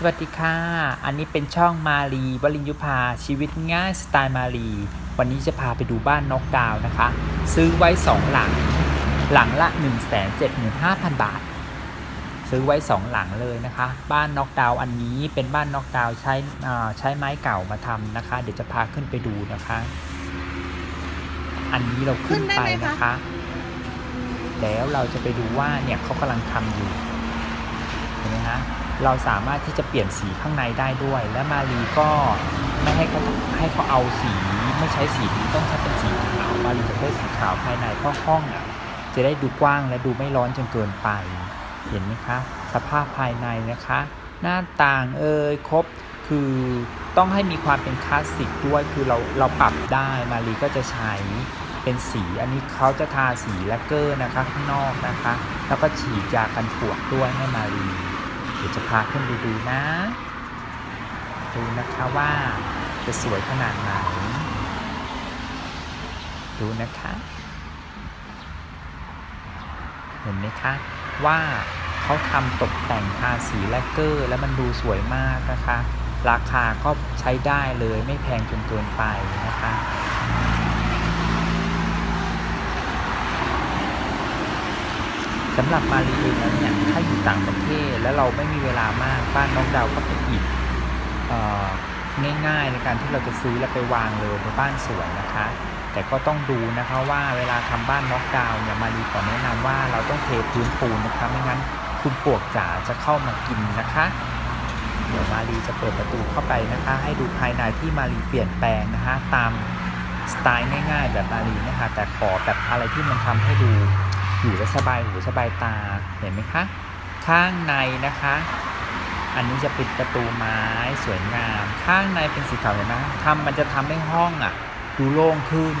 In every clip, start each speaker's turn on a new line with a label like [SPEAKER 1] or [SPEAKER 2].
[SPEAKER 1] สวัสดีค่ะ อันนี้เป็นช่องมารีวลินยุพาชีวิตง่ายสไตล์มารีวันนี้จะพาไปดูบ้านนอกดาวน์นะคะ ซื้อไว้ 2 หลัง หลังละ 175,000 บาท ซื้อไว้ 2 หลังเลยนะคะ บ้านนอกดาวน์อันนี้เป็นบ้านนอกดาวน์ใช้อ่าใช้ไม้เก่ามาทำนะคะ เดี๋ยวจะพาขึ้นไปดูนะคะ อันนี้เราขึ้นไปนะคะ แล้วเราจะไปดูว่าเนี่ยเขากำลังทำอยู่ เห็นไหมฮะ เราสามารถที่จะเปลี่ยนสีข้างในได้ด้วย และมารีก็ไม่ให้เขาให้เขาเอาสีไม่ใช้สีนี้ต้องใช้เป็นสีขาวมารีจะใช้สีขาวภายในเพราะห้องอะจะได้ดูกว้างและดูไม่ร้อนจนเกินไป เห็นไหมคะ สภาพภายในนะคะ หน้าต่างเอ่ยครบคือต้องให้มีความเป็นคลาสสิกด้วยคือเราเราปรับได้มารีก็จะใช้เป็นสีอันนี้เขาจะทาสีแลกเกอร์นะคะข้างนอกนะคะ แล้วก็ฉีดยากันปวดด้วยให้มารี เดี๋ยวจะพาขึ้นไปดูนะ ดูนะคะว่าจะสวยขนาดไหน ดูนะคะ เห็นไหมคะว่าเขาทำตกแต่งทาสีแลกเกอร์ แล้วมันดูสวยมากนะคะ ราคาก็ใช้ได้เลยไม่แพงจนเกินไปนะคะ สำหรับมารีเองแล้วเนี่ยถ้าอยู่ต่างประเทศแล้วเราไม่มีเวลามากบ้านน้องดาวก็เป็นอีกง่ายๆในการที่เราจะซื้อแล้วไปวางเลยในบ้านสวนนะคะ แต่ก็ต้องดูนะคะว่าเวลาทำบ้านน็อกดาวน์เนี่ยมารีขอแนะนำว่าเราต้องเทพื้นปูนนะคะไม่งั้นคุณปลวกจ๋าจะเข้ามากินนะคะ เดี๋ยวมารีจะเปิดประตูเข้าไปนะคะ ให้ดูภายในที่มารีเปลี่ยนแปลงนะคะ ตามสไตล์ง่าย ๆ แบบมารีนะคะแต่ขอแบบอะไรที่มันทำให้ดู อยู่แล้วสบายหูสบายตาเห็นไหมคะ ข้างในนะคะ อันนี้จะเป็นประตูไม้สวยงาม ข้างในเป็นสีขาวเห็นไหมทำมันจะทำให้ห้องอะ ดูโล่งขึ้น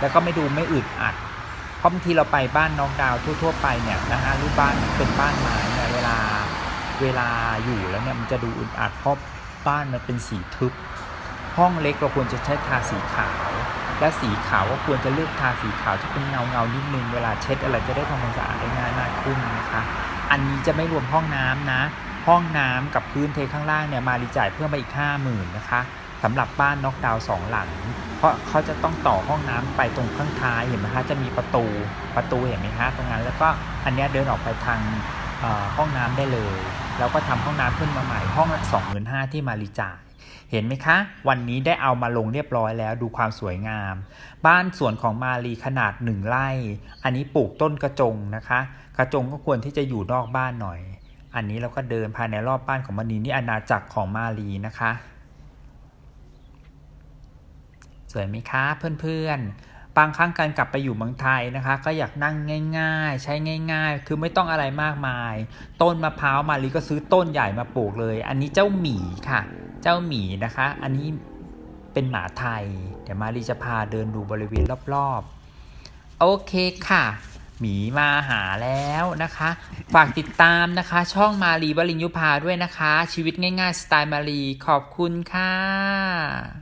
[SPEAKER 1] แล้วก็ไม่ดูไม่อึดอัดเพราะบางทีเราไปบ้านน้องดาวทั่ว ๆ ไปเนี่ยนะคะรูปบ้านเป็นบ้านไม้เนี่ยเวลาเวลาอยู่แล้วเนี่ยมันจะดูอึดอัดเพราะบ้านมันเป็นสีทึบ ห้องเล็กเราควรจะใช้ทาสีขาว และสีขาวก็ควรจะเลือกทาสีขาวที่เป็นเงาเงานิดนึงเวลาเช็ดอะไรจะได้ทำความสะอาดได้ง่ายมากขึ้นนะคะ อันนี้จะไม่รวมห้องน้ำนะ ห้องน้ำกับพื้นเทข้างล่างเนี่ยมารีจ่ายเพิ่มไปอีก5 0,000นะคะสำหรับบ้านน็อกดาวน์สองหลัง เพราะเขาจะต้องต่อห้องน้ำไปตรงข้างท้ายเห็นไหมคะจะมีประตูประตูเห็นไหมคะตรงนั้น แล้วก็อันนี้เดินออกไปทางห้องน้ำได้เลย แล้วก็ทำห้องน้ำขึ้นมาใหม่ห้องละ25,000ที่มารีจ่าย เห็นไหมคะ วันนี้ได้เอามาลงเรียบร้อยแล้วดูความสวยงาม บ้านสวนของมารีขนาดหนึ่งไร่ อันนี้ปลูกต้นกระจงนะคะ กระจงก็ควรที่จะอยู่นอกบ้านหน่อย อันนี้เราก็เดินภายในรอบบ้านของมารีนี่อาณาจักรของมารีนะคะ สวยไหมคะเพื่อนๆบางครั้งการกลับไปอยู่เมืองไทยนะคะ ก็อยากนั่งง่าย ๆ ใช้ง่าย ๆ คือไม่ต้องอะไรมากมาย ต้นมะพร้าวมารีก็ซื้อต้นใหญ่มาปลูกเลย อันนี้เจ้าหมีค่ะ เจ้าหมีนะคะ อันนี้เป็นหมาไทย เดี๋ยวมารีจะพาเดินดูบริเวณรอบๆ โอเคค่ะหมีมาหาแล้วนะคะ ฝากติดตามนะคะ ช่องมารีวลินยุพาด้วยนะคะ ชีวิตง่ายๆ สไตล์มารีขอบคุณค่ะ